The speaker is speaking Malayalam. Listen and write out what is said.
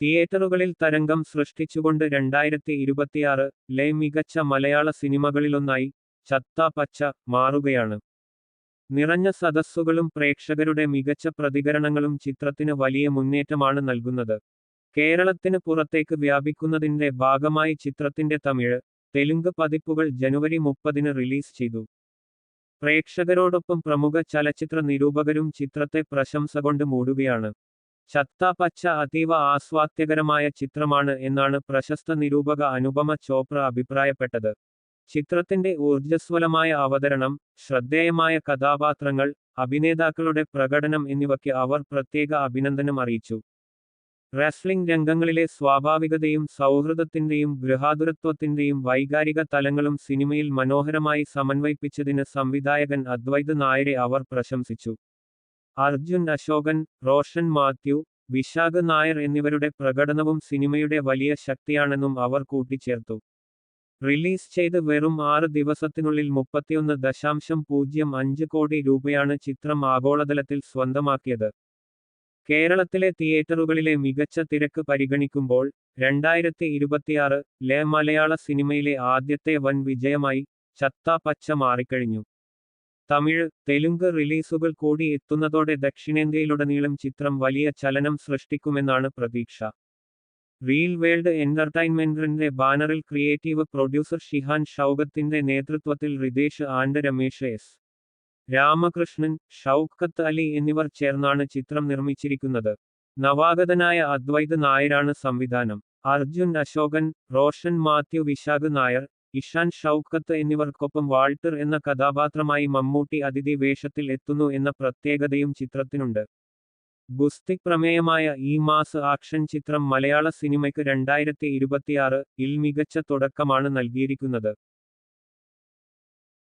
തിയേറ്ററുകളിൽ തരംഗം സൃഷ്ടിച്ചുകൊണ്ട് രണ്ടായിരത്തി ഇരുപത്തിയാറ് ലെ മികച്ച മലയാള സിനിമകളിലൊന്നായി ചത്ത പച്ച മാറുകയാണ്. നിറഞ്ഞ സദസ്സുകളും പ്രേക്ഷകരുടെ മികച്ച പ്രതികരണങ്ങളും ചിത്രത്തിന് വലിയ മുന്നേറ്റമാണ് നൽകുന്നത്. കേരളത്തിന് പുറത്തേക്ക് വ്യാപിക്കുന്നതിന്റെ ഭാഗമായി ചിത്രത്തിന്റെ തമിഴ് തെലുങ്ക് പതിപ്പുകൾ ജനുവരി മുപ്പതിന് റിലീസ് ചെയ്തു. പ്രേക്ഷകരോടൊപ്പം പ്രമുഖ ചലച്ചിത്ര നിരൂപകരും ചിത്രത്തെ പ്രശംസ കൊണ്ട് മൂടുകയാണ്. ചത്ത പച്ച അതീവ ആസ്വാദ്യകരമായ ചിത്രമാണ് എന്നാണ് പ്രശസ്ത നിരൂപക അനുപമ ചോപ്ര അഭിപ്രായപ്പെട്ടത്. ചിത്രത്തിന്റെ ഊർജസ്വലമായ അവതരണം ശ്രദ്ധേയമായ കഥാപാത്രങ്ങൾ അഭിനേതാക്കളുടെ പ്രകടനം എന്നിവയ്ക്ക് അവർ പ്രത്യേക അഭിനന്ദനം അറിയിച്ചു. റെസ്ലിംഗ് രംഗങ്ങളിലെ സ്വാഭാവികതയും സൗഹൃദത്തിന്റെയും ഗൃഹാതുരത്വത്തിന്റെയും വൈകാരിക തലങ്ങളും സിനിമയിൽ മനോഹരമായി സമന്വയിപ്പിച്ചതിന് സംവിധായകൻ അദ്വൈത് നായരെ അവർ പ്രശംസിച്ചു. അർജുൻ അശോകൻ റോഷൻ മാത്യു വിശാഖ് നായർ എന്നിവരുടെ പ്രകടനവും സിനിമയുടെ വലിയ ശക്തിയാണെന്നും അവർ കൂട്ടിച്ചേർത്തു. റിലീസ് ചെയ്ത് വെറും ആറ് ദിവസത്തിനുള്ളിൽ മുപ്പത്തിയൊന്ന് ദശാംശം പൂജ്യം അഞ്ച് കോടി രൂപയാണ് ചിത്രം ആഗോളതലത്തിൽ സ്വന്തമാക്കിയത്. കേരളത്തിലെ തിയേറ്ററുകളിലെ മികച്ച തിരക്ക് പരിഗണിക്കുമ്പോൾ രണ്ടായിരത്തി ഇരുപത്തിയാറ് ലെ മലയാള സിനിമയിലെ ആദ്യത്തെ വൻ വിജയമായി ചത്ത പച്ച മാറിക്കഴിഞ്ഞു. തമിഴ് തെലുങ്ക് റിലീസുകൾ കൂടി എത്തുന്നതോടെ ദക്ഷിണേന്ത്യയിലുടനീളം ചിത്രം വലിയ ചലനം സൃഷ്ടിക്കുമെന്നാണ് പ്രതീക്ഷ. റീൽ വേൾഡ് എന്റർടൈൻമെന്റിന്റെ ബാനറിൽ ക്രിയേറ്റീവ് പ്രൊഡ്യൂസർ ഷിഹാൻ ഷൗഗത്തിന്റെ നേതൃത്വത്തിൽ റിതേഷ് ആൻഡ് രമേഷ് എസ്. രാമകൃഷ്ണൻ ഷൗക്കത്ത് അലി എന്നിവർ ചേർന്നാണ് ചിത്രം നിർമ്മിച്ചിരിക്കുന്നത്. നവാഗതനായ അദ്വൈത് നായരാണ് സംവിധാനം. അർജുൻ അശോകൻ റോഷൻ മാത്യു വിശാഖ് നായർ ഇഷാൻ ഷൗക്കത്ത് എന്നിവർക്കൊപ്പം വാൾട്ടർ എന്ന കഥാപാത്രമായി മമ്മൂട്ടി അതിഥി വേഷത്തിൽ എത്തുന്നു എന്ന പ്രത്യേകതയും ചിത്രത്തിനുണ്ട്. ഗുസ്തി പ്രമേയമായ ഈ മാസ് ആക്ഷൻ ചിത്രം മലയാള സിനിമയ്ക്ക് രണ്ടായിരത്തി ഇരുപത്തിയാറ് ഇൽ മികച്ച തുടക്കമാണ് നൽകിയിരിക്കുന്നത്.